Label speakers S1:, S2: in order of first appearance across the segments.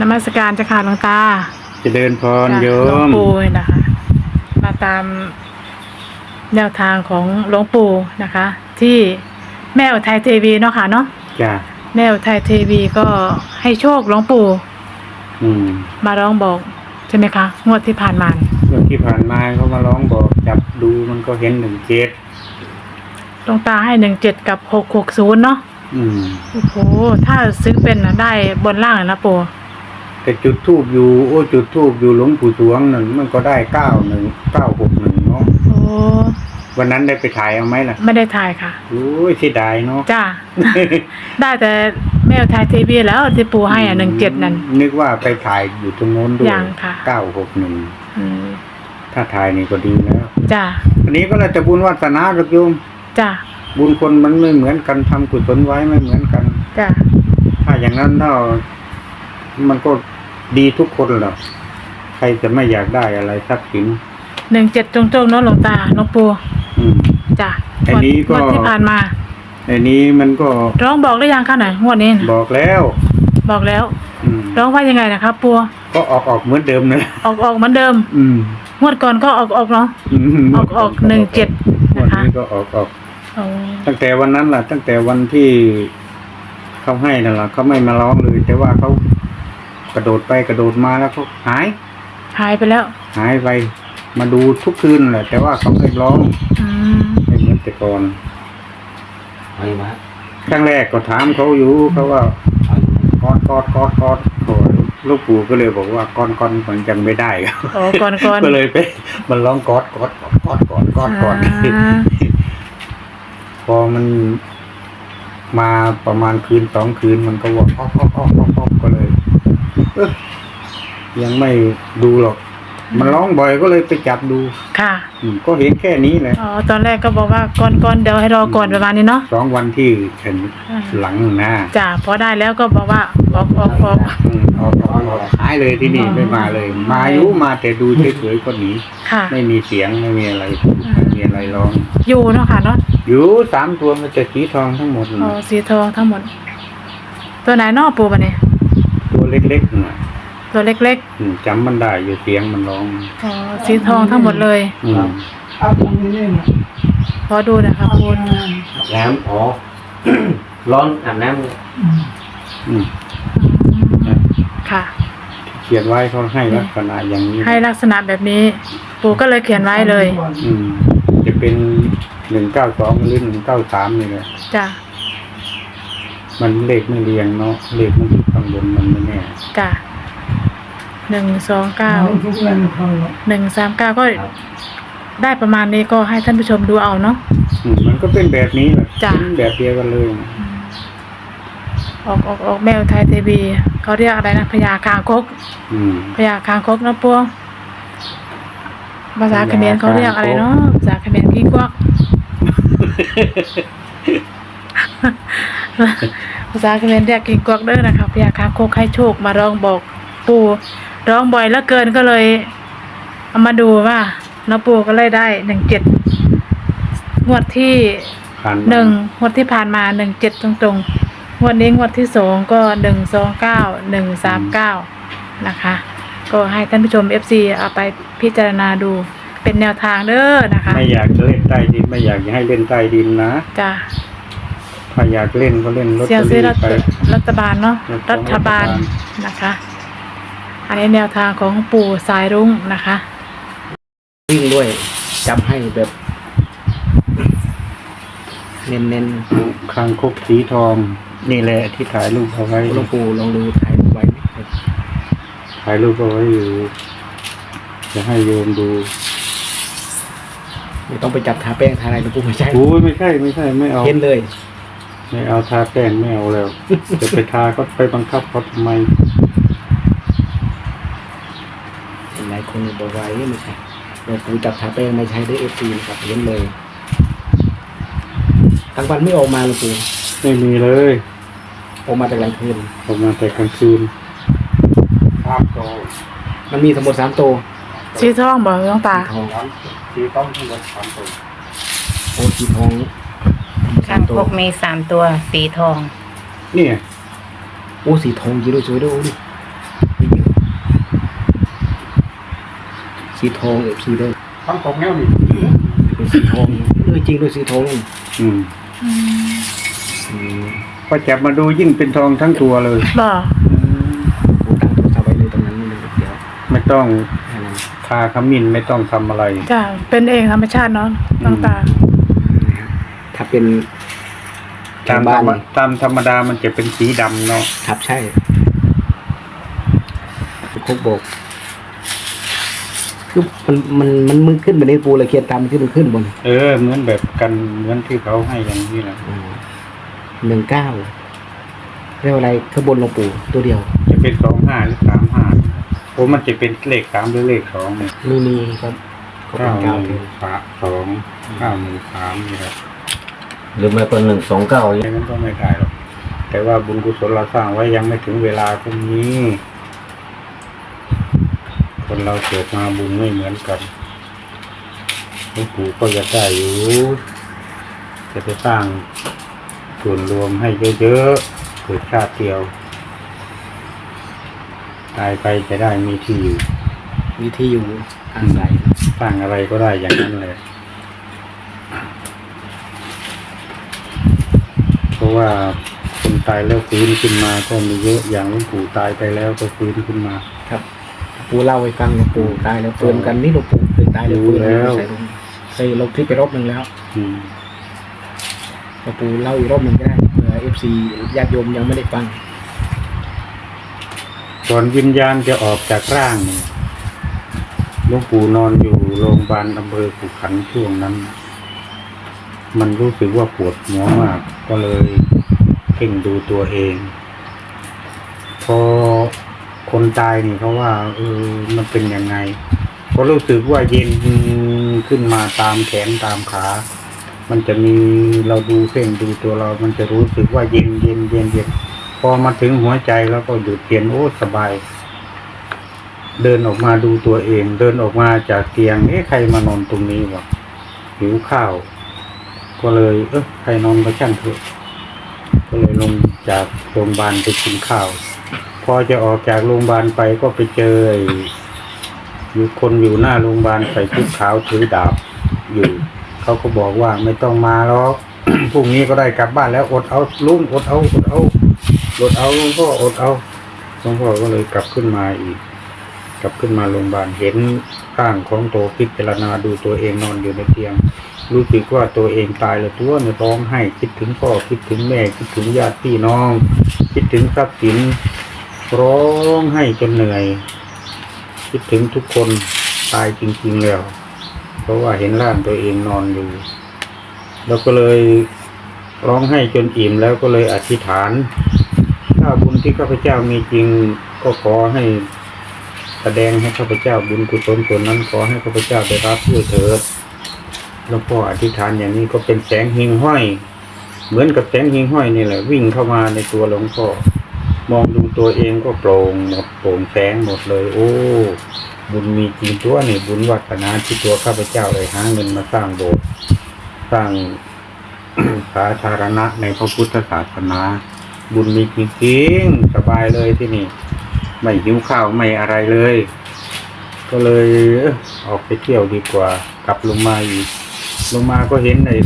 S1: นมัสการเจ้าค่ะหลวงตา
S2: เจริญพร
S1: จ้ะ
S2: โย
S1: หลวง
S2: ม
S1: ปู่นะคะ มาตามแนวทางของหลวงปู่นะคะ ที่แม่อุทัยเทวีเนาะค่ะเนาะ
S2: จ้ะ
S1: แม่อุทัยเทวีก็ให้โชคหลวงปู่
S2: อืม
S1: มาร้องบอกใช่ไหมคะงวดที่ผ่านมาเนี่ย
S2: เรื่องที่ผ่านมาเขามาร้องบอกจับดูมันก็เห็นหนึ่งเจ็ด
S1: หลวงตาให้หนึ่งเจ็ดกับหกหกศูนย์เนาะ
S2: อืม
S1: โอ้โหถ้าซื้อเป็นนะได้บนล่างเลยนะปู่
S2: แต่จุดทูบอยู่ โอ้จุดทูบอยู่หลวงปู่สวงหนึ่งมันก็ได้เก้าหนึ่งเก้าหกหนึ่งเนาะ
S1: โอ้
S2: วันนั้นได้ไปถ่ายเอาไหมล่ะ
S1: ไม่ได้ถ่ายค่ะ
S2: โอ้ยเสียดายเนาะ
S1: จ้า ได้แต่แม่อุทัยเทวีแล้วที่ปู่ให้อะหนึ่งเจ็ดนั่น
S2: นึกว่าไปถ่ายอยู่ตรงโน้นด้วย
S1: ยังค่ะ
S2: เก้าหกหนึ่ง
S1: อืม
S2: ถ้าถ่ายนี่ก็ดีแล้ว
S1: จ้า
S2: อันนี้ก็เราจะบุญวาสนาหรอกโยม
S1: จ้า
S2: บุญคนมันไม่เหมือนกันทำกุศลไว้ไม่เหมือนกัน
S1: จ้า
S2: ถ้าอย่างนั้นถ้า มันก็ดีทุกคนหรอกใครจะไม่อยากได้อะไรทรัพย์สิน
S1: หนึ่งเจ็ดจงๆเนาะหลวงตาหลวงปู่
S2: อืม
S1: จ้า
S2: อันนี้ก็
S1: งวดที่ผ่านมา
S2: อันนี้มันก็
S1: ร้องบอกได้ยังคะไหนงวดนี้น่ะ
S2: บอกแล้ว
S1: บอกแล้ว
S2: อืม
S1: ร้องว่ายังไงนะครับปู่
S2: ก็ออกออกเหมือนเดิมนะ
S1: ออกออกเหมือนเดิม
S2: อืม
S1: งวดก่อนก็ออกออกเนาะ
S2: ม
S1: ออกออกหนึ่งเจ็ด
S2: วัน
S1: นะคะ
S2: นี้ก็ออกออก
S1: โอ้
S2: ตั้งแต่วันนั้นล่ะ ตั้งแต่วันที่เขาให้นั่นแหละเขาไม่มาร้องเลย แต่ว่าเขาก ระโดดไปกระโดดมาแล้วเขาหาย
S1: หายไปแล้ว
S2: หายไปมาดูทุกคืนแหละ แต่ว่าเขาไม่ร้อง
S1: อืม
S2: ไม่เหมือนแต่ก่อน
S3: ไปมา
S2: ครั้งแรกก็ถามเขาอยู่เขาว่ากอดกอดกอดกอดโอ้ลูกปู่ก็เลยบอกว่ากอนกอนมันยังไม่ได้
S1: โอ้ก่อนก่อน
S2: ก็เลยไปมันร้องกอดกอดกอดกอดกอดกอดกอด
S1: อ่า
S2: พอมันมาประมาณคืนสองคืนมันก็ว่าอ๊อกอ๊อกอ๊อกอ๊อกอ๊อกก็เลย เอ๊ะยังไม่ดูหรอก มันร้องบ่อยก็เลยไปจับดู
S1: ค่ะ
S2: อืมก็เห็นแค่นี้แหละ
S1: อ๋อตอนแรกก็บอกว่าก่อนก่อนเดี๋ยวให้รอก่อนประมาณนี้เนาะ
S2: สองวันที่เห็นหลังหน้า
S1: จ้าพอได้แล้วก็บอกว่าออกออกออก
S2: อืมออกออกออกหายเลยที่นี่
S1: อ๋อ
S2: ไม่มาเลย มาอยู่มาแต่ดูเฉยๆก็หนี
S1: ค่ะ
S2: ไม่มีเสียงไม่มีอะไรพูดไม่มีอะไรร้อง
S1: อยู่เนาะค่ะเนาะ
S2: อยู่สามตัวมันจะสีทองทั้งหมด
S1: อ๋อ
S2: น่ะ
S1: สีทองทั้งหมด ตัวไหนเนอกปูปะเนี่ย
S2: ตัว เล็กๆน่ะ
S1: ตัวเล็ก
S2: อืมจำมันได้อยู่เสียงมันร้อง
S1: ๆอ๋อสีทองทั้งหมดเลย
S2: อืม
S1: ขอดูนะคะคุณ
S3: น้ำอ๋อ ร้อนอาบน้ำเลย
S2: อืม
S1: ค่ะ
S2: เขียนไว้เขาให้ลักษณะอย่างนี้
S1: ให้ลักษณะแบบนี้ ปูก็เลยเขียนไว้เลย
S2: อืมจะเป็นหนึ่งเก้าสองหรือหนึ่งเก้าสามนี่แหละ
S1: จ้ะ
S2: มันเลขไม่เรียงเนาะเลขมันอยู่ข้างบนมันไม่แน่
S1: จ้ะหนึ่งสองเก้าหนึ่งสามเก้าก็ได้ประมาณนี้ก็ให้ท่านผู้ชมดูเอาเนาะ
S2: อืมมันก็เป็นแบบนี้แหละ
S1: จ้ะ
S2: เป็นแบบเดียวกันเลย
S1: ออกออกออกแมวไทยทีวีเขาเรียกอะไรนะพญาคางคก
S2: อืม
S1: พญาคางคกนะพวงภาษาเขมรเขาเรียกอะไรเนาะภาษาเขมรกี้กวัก ภาษาเขมรเรียกกิ้งกวักเด้อนะคะพญาคางคกให้โชคมาร้องบอกปู่ร้องบ่อยแล้วเกินก็เลยเอามาดูว่าน้าปู่ก็เลยได้หนึ่งเจ็ดงวดที่
S2: ผ่านมา
S1: หนึ่งงวดที่ผ่านมาหนึ่งเจ็ดตรงๆงวดนี้งวดที่สองก็หนึ่งสองเก้าหนึ่งสามเก้านะคะ ก็ให้ท่านผู้ชม FC เอาไปพิจารณาดูเป็นแนวทางเด้อนะคะ
S2: ไม่อยากจะเล่นใต้ดิน ไม่อยากจะให้เล่นใต้ดินนะ
S1: จ้ะ
S2: ถ้าอยากเล่นก็เล่นรถ
S1: เสี่ยงซื้อรัฐ
S2: ไป
S1: รัฐบาลเนาะ
S2: รั
S1: รั
S2: ฐ
S1: ฐบาล
S2: รัฐบาล
S1: นะคะ อันนี้แนวทางของปู่สายรุ้งนะคะ
S3: วิ่งด้วยจับให้แบบ เน้นเน้น
S2: คางคกสีทอง นี่แหละที่ถ่ายรูปเอาไว้
S3: ๆหลวงปู่ลองดูถ่ายไว้ไหม
S2: ถ่ายรูปเอาไว้อยู่ จะให้โยมดู
S3: ไม่ต้องไปจับทาแป้งทาอะไรหลวงปู่ไม่ใช่
S2: โอ้ยไม่ใช่ไม่ใช่ไม่เอา
S3: เห็นเลย
S2: ไม่เอาทาแป้งไม่เอาแล้ว จะไปทาก็ไปบังคับเขาทำไม
S3: เห็นหลายคนบอกว่าเอ้ยไม่ใช่หลวงปู่จับทาแป้งไม่ใช่ด้วยเอฟซีนะครับเห็นเลยกลางวันไม่ออกมาหลวงปู่
S2: ไม่มีเลย
S3: ออกมาแต่กลางคืน
S2: ออกมาแต่กลางคืนครับโต
S3: มันมีทั้งหมดสามตัว
S1: สีทองบอกน้องตา
S3: ทอง
S2: สีต้องทั้งหมดสามตัว
S3: โอ้สีทอง
S4: ข้างคกมีสามตัว สีทอง
S2: นี่ไโอ้
S3: สีทองยีโรสวยด้วยโอ้ดิสีทองเอฟซีด้วย
S2: คางคงเงี้ยนี่
S3: เป็นสีทองเออจริงด้วยสีทองเลย
S2: อืมพอจับมาดูยิ่งเป็นทองทั้งตัวเลย
S1: บ่
S3: ผมตั้งตัวเอาไวเลยตรงนั้นม่เลยเดี๋ยว
S2: ไม่ต้องทาขมิ้นไม่ต้องทำอะไร
S1: จ้าเป็นเองธรรมชาติเนาะน้องตา
S3: เป็น
S2: ตา
S3: ชาว
S2: มธ
S3: บ้ารน
S2: รมตามธรรมดามันจะเป็นสีดำเนาะ
S3: ครับใช่ครบโบกคือมันมันมันมึนขึ้นไปในปูเลยเขียนตามที่มันขึ้นบน
S2: เออเหมือนแบบกันเหมือนที่เขาให้อย่างนี้แหละ
S3: หนึ่งเก้าเรียกว่าอะไรข้างบนหลวงปู่ตัวเดียว
S2: จะเป็นสองห้าหรือสามห้าโอ้มันจะเป็นเลขสามหรือเลขสองเนี่ย
S3: นี่นี่ครับก็เป็
S2: เก้านห
S3: เก้า
S2: นึ่งสามสองเก้าหนึ่งสามนี่แหละ
S5: หรือไม่ก็หนึ่งสองเก้า
S2: อย่างนั้นก็ไม่ได้หรอกแต่ว่าบุญกุศลเราสร้างไว้ยังไม่ถึงเวลาตรงนี้ คนเราเกิดมาบุญไม่เหมือนกันหลวงปู่ก็จะได้อยู่จะไปสร้างส่วนรวมให้เยอะๆเกิดชาติเดียว ตายไปจะได้มีที่อยู่
S3: มีที่อยู่อาศัย
S2: สร้างอะไรก็ได้อย่างนั้นเลย เพ ราะว่าคนตายแล้วฟื้นขึ้นมาก็มีเยอะอย่างหลวงปู่ตายไปแล้วก็ฟื้นขึ้นมา
S3: ครับปู่เล่าให้ฟังหลวงปู่ตายแล้วเตือนกันนี่หลวงปู่เคยตายแล้ว
S2: รู้
S3: ฟื้น
S2: แล้ว
S3: ใส่ลงเคยลงคลิปไปรอบหนึ่งแล้ว
S2: อืม
S3: หลวงปู่เล่าอีกรอบหนึ่งก็ได้เผื่อเอฟซีญาติโยมยังไม่ได้ฟัง
S2: ก่อนวิญญาณจะออกจากร่างเนี่ยหลวงปู่นอนอยู่โรงพยาบาลอำเภอขุขันธ์ช่วงนั้น มันรู้สึกว่าปวดหัวมาก ก็เลยเพ่งดูตัวเอง พอคนตายนี่เขาว่าเออมันเป็นยังไงก็รู้สึกว่าเย็นขึ้นมาตามแขนตามขา มันจะมีเราดูเพ่งดูตัวเรา มันจะรู้สึกว่าเย็นเย็นเย็นเย็นพอมาถึงหัวใจแล้วก็หยุดเย็นโอ้สบายเดินออกมาดูตัวเอง เดินออกมาจากเตียง เอ๊ะใครมานอนตรงนี้วะหิวข้าว ก็เลย เออใครนอนก็ช่างเถอะก็เลยลงจากโรงพยาบาลไปกินข้าว พอจะออกจากโรงพยาบาลไปก็ไปเจออยู่คนอยู่หน้าโรงพยาบาลใส่ชุดขาวถือดาบอยู่เขาก็บอกว่าไม่ต้องมาหรอกพรุ่งนี้ก็ได้กลับบ้านแล้วอดเอาลุงอดเอาอดเอาอดเอาลุงพ่ออดเอาลวงพ่อก็เลยกลับขึ้นมาอีก กลับขึ้นมาโรงพยาบาลเห็นร่างของโตพิจารณาดูตัวเองนอนอยู่ในเตียง รู้สึกว่าตัวเองตายแล้วตัวเนี่ยร้องไห้คิดถึงพ่อคิดถึงแม่คิดถึงญาติพี่น้อง คิดถึงทรัพย์สินร้องไห้จนเหนื่อย คิดถึงทุกคนตายจริงๆแล้ว เพราะว่าเห็นร่างตัวเองนอนอยู่แล้วก็เลยร้องไห้จนอิ่มแล้วก็เลยอธิษฐาน ถ้าบุญที่ข้าพเจ้ามีจริงก็ขอให้แสดงให้ข้าพเจ้าบุญกุศลส่วนนั้นขอให้ข้าพเจ้าได้รับด้วยเถิด หลวงพ่ออธิษฐานอย่างนี้ก็เป็นแสงหิงห้อย เหมือนกับแสงหิงห้อยนี่แหละ วิ่งเข้ามาในตัวหลวงพ่อมองดูตัวเองก็โปร่งหมดโปร่งแสงหมดเลย โอ้ บุญมีจริงตัวนี่บุญวัฒนาที่ตัวข้าพเจ้าเลยหาเงินมาสร้างโบสถ์สร้างสาธารณะในพระพุทธศาสนา บุญมีจริงๆสบายเลยที่นี่ ไม่หิวข้าวไม่อะไรเลย ก็เลยออกไปเที่ยวดีกว่ากลับลงมาอีก ลงมาก็เห็นไอ้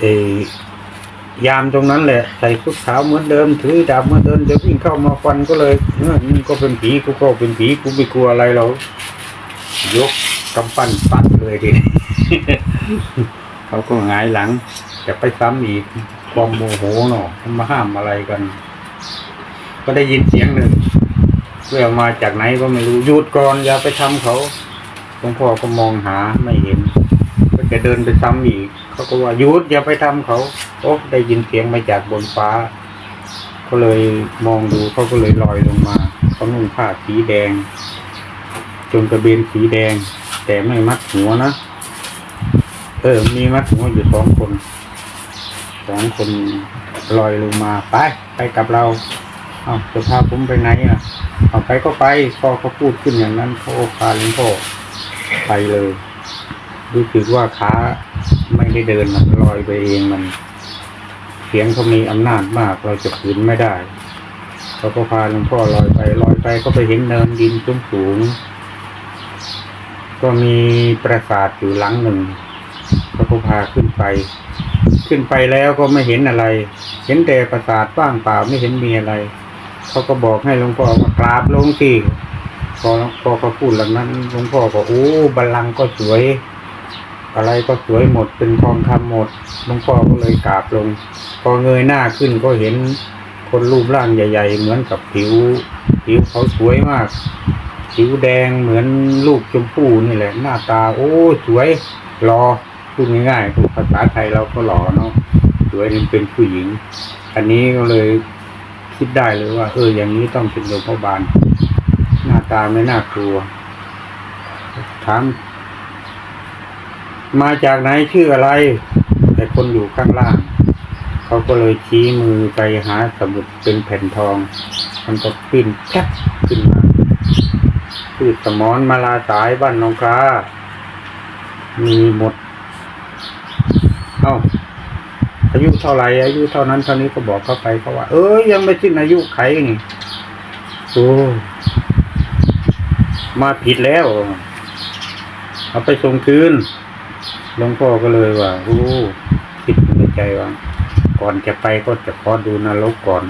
S2: ไอ้ยามตรงนั้นแหละใส่ชุดขาวเหมือนเดิมถือดาบเหมือนเดิมจะวิ่งเข้ามาฟันก็เลยเออนี่ก็เป็นผีกูก็เป็นผีกูไม่กลัวอะไรหรอกยกกำปั้นปัดเลยทีเขาก็หงายหลังจะไปซ้ำอีกความโมโหเนาะมันมาห้ามอะไรกัน ก็ได้ยินเสียงหนึ่งเรียกมาจากไหนก็ไม่รู้หยุดก่อนอย่าไปทำเขาหลวงพ่อก็มองหาไม่เห็น ก็จะเดินไปซ้ำอีก เขาก็ว่ายุดอย่าไปทำเขาโอ้ได้ยินเสียงมาจากบนฟ้า ก็เลยมองดูเขาก็เลยลอยลงมาเขานุ่งผ้าสีแดง จงกระเบนสีแดง แต่ไม่มัดหัวนะเออ มีมัดหัวอยู่สองคนสองคนลอยลงมาไปไปกับเราเอาจะพาผมไปไหนอะเอาไปก็ไปพ่อเขาพูดขึ้นอย่างนั้นเขาก็พาหลวงพ่อไปเลย รู้สึกว่าขาไม่ได้เดินมันลอยไปเองมัน เสียงเขามีอำนาจมากเราจะขืนไม่ได้เขาก็พาหลวงพ่อลอยไปลอยไปก็ไปเห็นเนินดินสูงสูงก็มีปราสาทอยู่หลังหนึ่งเขาก็พาขึ้นไป ขึ้นไปแล้วก็ไม่เห็นอะไร เห็นแต่ปราสาทว่างเปล่าไม่เห็นมีอะไรเขาก็บอกให้หลวงพ่อว่ากราบลงสิพอหลวงพ่อเขาพูดหลังนั้นหลวงพ่อก็โอ้บัลลังก์ก็สวย อะไรก็สวยหมดเป็นทองคำหมดหลวงพ่อก็เลยกราบลง พอเงยหน้าขึ้นก็เห็นคนรูปร่างใหญ่ ๆ เหมือนกับผิว ผิวเขาสวยมาก ผิวแดงเหมือนลูกชมพู่นี่แหละ หน้าตา โอ้สวยหล่อพูดง่ายๆพูดภาษาไทยเราก็หล่อเนาะสวยนี่เป็นผู้หญิง อันนี้ก็เลยคิดได้เลยว่า เอออย่างนี้ต้องเป็นโยมพยาบาลหน้าตาไม่น่ากลัวถาม มาจากไหนชื่ออะไร แต่คนอยู่ข้างล่าง เขาก็เลยชี้มือไปหาสมุดเป็นแผ่นทอง มันก็ปิ้นแคบขึ้นมาพืชสมอนมาลาสายบ้านนองคามีหมด เอ้าอายุเท่าไหร่อายุเท่านั้นเท่านี้ก็บอกเข้าไปเขาว่า เอ้ยยังไม่สิ้นอายุไขนี่โอ้มาผิดแล้ว เอาไปส่งคืน หลวงพ่อก็เลยว่าโอ้คิดในใจว่า ก่อนจะไปก็จะขอดูนรกก่อน